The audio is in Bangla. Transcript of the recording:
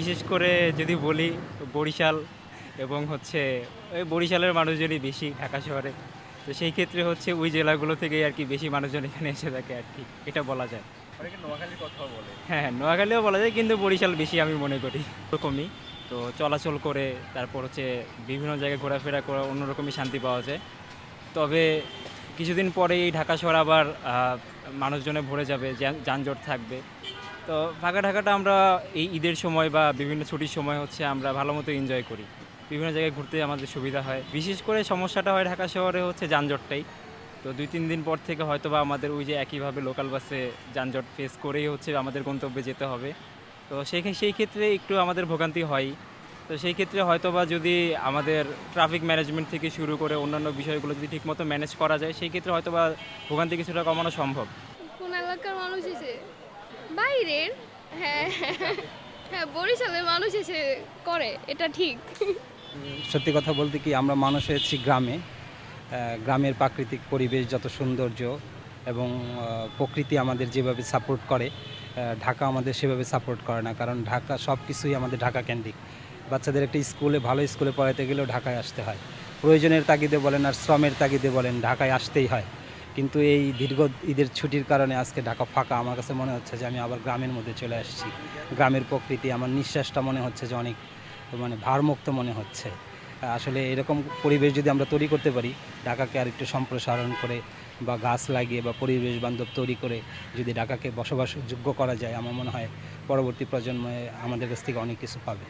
বিশেষ করে যদি বলি বরিশাল এবং হচ্ছে ওই বরিশালের মানুষজনই বেশি ঢাকা শহরে। তো সেই ক্ষেত্রে হচ্ছে ওই জেলাগুলো থেকে আর কি বেশি মানুষজন এখানে এসে থাকে আর কি এটা বলা যায়। নোয়াখালীর কথাও বলে। হ্যাঁ হ্যাঁ নোয়াখালীও বলা যায় কিন্তু বরিশাল বেশি আমি মনে করি। ওরকমই তো চলাচল করে তারপর হচ্ছে বিভিন্ন জায়গায় ঘোরাফেরা করে অন্যরকমই শান্তি পাওয়া যায়। তবে কিছুদিন পরেই ঢাকা শহর আবার মানুষজনে ভরে যাবে যানজট থাকবে। তো ফাঁকা ঢাকাটা আমরা এই ঈদের সময় বা বিভিন্ন ছুটির সময় হচ্ছে আমরা ভালো মতো এনজয় করি। বিভিন্ন জায়গায় ঘুরতে আমাদের সুবিধা হয়। বিশেষ করে সমস্যাটা হয় ঢাকা শহরে হচ্ছে যানজটটাই। তো দুই, তিন দিন পর থেকে হয়তো বা আমাদের ওই যে একইভাবে লোকাল বাসে যানজট ফেস করেই হচ্ছে আমাদের গন্তব্যে যেতে হবে। তো সেই সেই ক্ষেত্রে একটু আমাদের ভোগান্তি হয়। তো সেই ক্ষেত্রে হয়তো বা যদি আমাদের ট্রাফিক ম্যানেজমেন্ট থেকে শুরু করে অন্যান্য বিষয়গুলো যদি ঠিকমতো ম্যানেজ করা যায়, সেই ক্ষেত্রে হয়তো বা ভোগান্তি কিছুটা কমানো সম্ভব। কোন এলাকার মানুষ বাইরের? হ্যাঁ হ্যাঁ বরিশালের মানুষ এসে করে, এটা ঠিক। সত্যি কথা বলতে কি, আমরা মানুষ হয়েছি গ্রামে। গ্রামের প্রাকৃতিক পরিবেশ যত সৌন্দর্য এবং প্রকৃতি আমাদের যেভাবে সাপোর্ট করে ঢাকা আমাদের সেভাবে সাপোর্ট করে না, কারণ ঢাকা সব কিছুই আমাদের ঢাকা কেন্দ্রিক। বাচ্চাদের একটা স্কুলে, ভালো স্কুলে পড়াতে গেলেও ঢাকায় আসতে হয়। প্রয়োজনের তাগিদে বলেন আর শ্রমের তাগিদে বলেন, ঢাকায় আসতেই হয়। কিন্তু এই দীর্ঘ ঈদের ছুটির কারণে আজকে ঢাকা ফাঁকা। আমার কাছে মনে হচ্ছে যে আমি আবার গ্রামের মধ্যে চলে আসছি। গ্রামের প্রকৃতি আমার নিঃশ্বাসটা মনে হচ্ছে যে অনেক মানে ভারমুক্ত মনে হচ্ছে। আসলে এরকম পরিবেশ যদি আমরা তৈরি করতে পারি, ঢাকাকে আর একটু সম্প্রসারণ করে বা গাছ লাগিয়ে বা পরিবেশ বান্ধব তৈরি করে যদি ঢাকাকে বসবাসযোগ্য করা যায়, আমার মনে হয় পরবর্তী প্রজন্মে আমাদের কাছ থেকে অনেক কিছু পাবে।